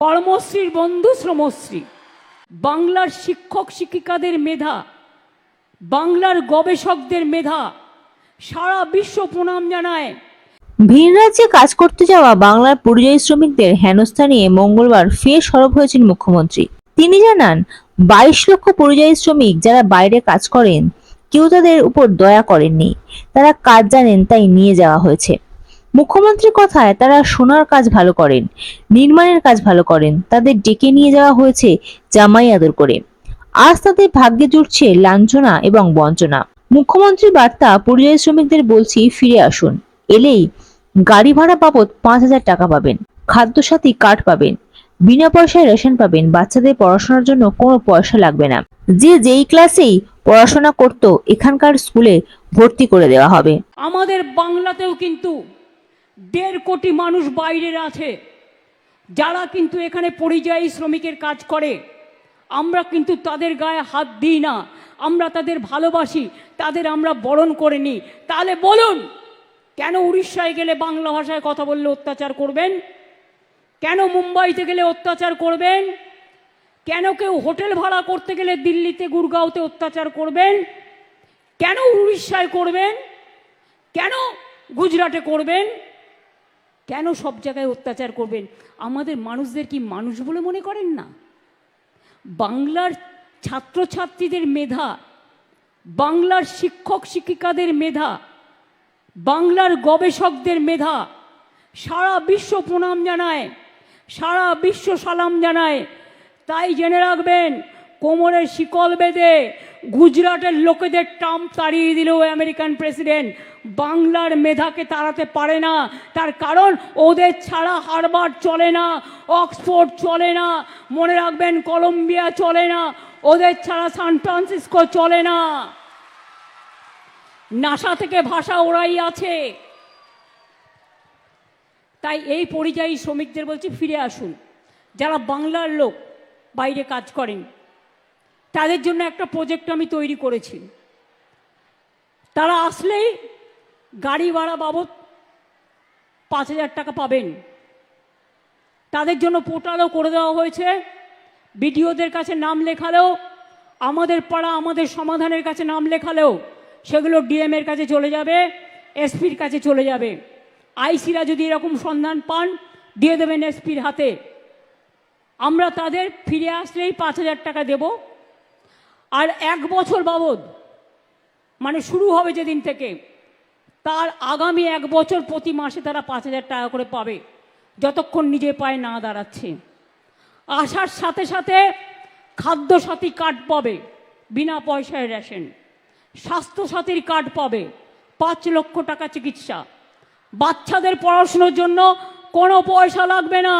কর্মশ্রীর বন্ধু শ্রমশ্রী, বাংলার শিক্ষক শিক্ষিকাদের মেধা, বাংলার গবেষকদের মেধা, সারা বিশ্ব প্রণাম জানায়। ভিন রাজ্যে কাজ করতে যাওয়া বাংলার পরিযায়ী শ্রমিকদের হেনস্থা নিয়ে মঙ্গলবার ফের সরব হয়েছেন মুখ্যমন্ত্রী। তিনি জানান, বাইশ লক্ষ পরিযায়ী শ্রমিক যারা বাইরে কাজ করেন, কেউ তাদের উপর দয়া করেননি। তারা কাজ জানেন তাই নিয়ে যাওয়া হয়েছে। মুখ্যমন্ত্রীর কথায় তারা সোনার কাজ ভালো করেন, নির্মাণের কাজ ভালো করেন, তাদের ডেকে নিয়ে যাওয়া হয়েছে জামাই আদর করে। আজ তাদের ভাগ্যে জুটছে লাঞ্ছনা এবং বঞ্চনা। মুখ্যমন্ত্রীর বার্তা, পরিযায়ী শ্রমিকদের বলছি, ফিরে আসুন। এলেই গাড়ি ভাড়া বাবদ পাঁচ হাজার টাকা পাবেন, খাদ্যসাথী কার্ড পাবেন, বিনা পয়সায় রেশন পাবেন, বাচ্চাদের পড়াশোনার জন্য কোনো পয়সা লাগবে না। যে যেই ক্লাসেই পড়াশোনা করত, এখানকার স্কুলে ভর্তি করে দেওয়া হবে। আমাদের বাংলাতেও কিন্তু দেড় কোটি মানুষ বাইরের আছে। যারা কিন্তু এখানে পরিযায়ী শ্রমিকের কাজ করে। আমরা কিন্তু তাদের গায়ে হাত দিই না। আমরা তাদের ভালোবাসি, তাদের আমরা বরণ করে নিই। তাহলে বলুন, কেন উড়িষ্যায় গেলে বাংলা ভাষায় কথা বললে অত্যাচার করবেন? কেন মুম্বাইতে গেলে অত্যাচার করবেন? কেন কেউ হোটেল ভাড়া করতে গেলে দিল্লিতে, গুরগাঁওতে অত্যাচার করবেন? কেন উড়িষ্যায় করবেন? কেন গুজরাটে করবেন? কেন সব জায়গায় অত্যাচার করবেন? আমাদের মানুষদের কি মানুষ বলে মনে করেন না? বাংলার ছাত্রছাত্রীদের মেধা, বাংলার শিক্ষক শিক্ষিকাদের মেধা, বাংলার গবেষকদের মেধা, সারা বিশ্ব প্রণাম জানায়, সারা বিশ্ব সালাম জানায়। তাই জেনে রাখবেন, কোমরের শিকল বেঁধে গুজরাটের লোকেদের টাম তাড়িয়ে দিল আমেরিকান প্রেসিডেন্ট। বাংলার মেধাকে তাড়াতে পারে না। তার কারণ ওদের ছাড়া হারবার চলে না, অক্সফোর্ড চলে না, মনে রাখবেন কলম্বিয়া চলে না, ওদের ছাড়া সান ফ্রান্সিসকো চলে না। নাসা থেকে ভাষা ওরাই আছে। তাই এই পরিযায়ী শ্রমিকদের বলছি ফিরে আসুন। যারা বাংলার লোক, বাইরে কাজ করেন। তাদের জন্য একটা প্রজেক্ট আমি তৈরি করেছি। তারা আসলেই গাড়ি ভাড়া বাবদ পাঁচ হাজার টাকা পাবেন। তাদের জন্য পোর্টালও করে দেওয়া হয়েছে। বিডিওদের কাছে নাম লেখালেও, আমাদের পাড়া আমাদের সমাধানের কাছে নাম লেখালেও সেগুলো ডিএম এর কাছে চলে যাবে, এসপির কাছে চলে যাবে। আইসিরা যদি এরকম সন্ধান পান, দিয়ে দেবেন এসপির হাতে। আমরা তাদের ফিরে আসলেই পাঁচ হাজার টাকা দেব। আর এক বছর বাবদ মানে শুরু হবে যেদিন থেকে, তার আগামী এক বছর প্রতি মাসে তারা পাঁচ হাজার টাকা করে পাবে, যতক্ষণ নিজে পায়ে না দাঁড়াচ্ছে। আসার সাথে সাথে খাদ্যসাথী কার্ড পাবে, বিনা পয়সায় রেশন স্বাস্থ্যসাথীর কার্ড পাবে, পাঁচ লক্ষ টাকা চিকিৎসা। বাচ্চাদের পড়াশুনোর জন্য কোনো পয়সা লাগবে না।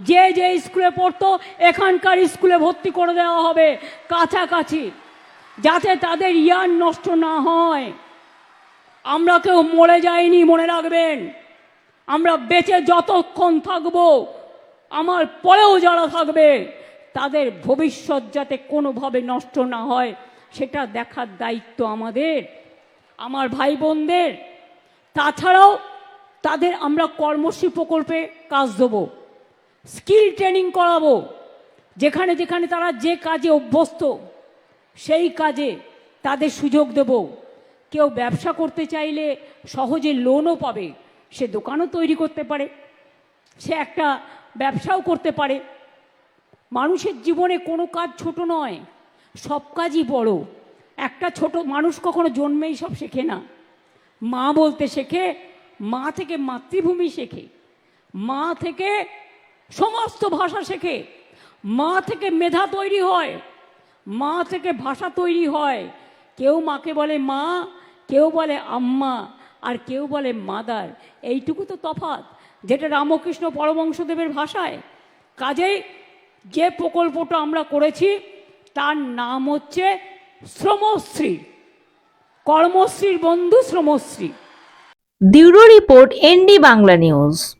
যে যে স্কুলে পড়তো, এখানকার স্কুলে ভর্তি করে দেওয়া হবে। কাছাকাছি, যাতে তাদের ইয়ার নষ্ট না হয়। আমরা কেউ মরে যাইনি, মনে রাখবেন। আমরা বেঁচে যতক্ষণ থাকব, আমার পরেও যারা থাকবে, তাদের ভবিষ্যৎ যাতে কোনোভাবে নষ্ট না হয়, সেটা দেখার দায়িত্ব আমাদের। আমার ভাই বোনদের তাছাড়াও তাদের আমরা কর্মশ্রী প্রকল্পে কাজ দেবো। স্কিল ট্রেনিং করাবো। যেখানে যেখানে তারা যে কাজে অভ্যস্ত, সেই কাজে তাদের সুযোগ দেব। কেউ ব্যবসা করতে চাইলে সহজে লোনও পাবে। সে দোকানও তৈরি করতে পারে। সে একটা ব্যবসাও করতে পারে। মানুষের জীবনে কোনো কাজ ছোট নয়, সব কাজই বড়। একটা ছোট মানুষ কখনো জন্মেই সব শেখে না। মা বলতে শেখে, মা থেকে মাতৃভূমি শেখে। মা থেকে সমস্ত ভাষা শেখে। মা থেকে মেধা তৈরি হয়। মা থেকে ভাষা তৈরি হয়। কেউ মাকে বলে মা, কেউ বলে আম্মা, আর কেউ বলে মাদার। এইটুকু তো তফাৎ, যেটা রামকৃষ্ণ পরমংশদেবের ভাষায়। কাজেই যে প্রকল্পটা আমরা করেছি, তার নাম হচ্ছে শ্রমশ্রী। কর্মশ্রীর বন্ধু Shramashree. Bureau report ND Bangla news.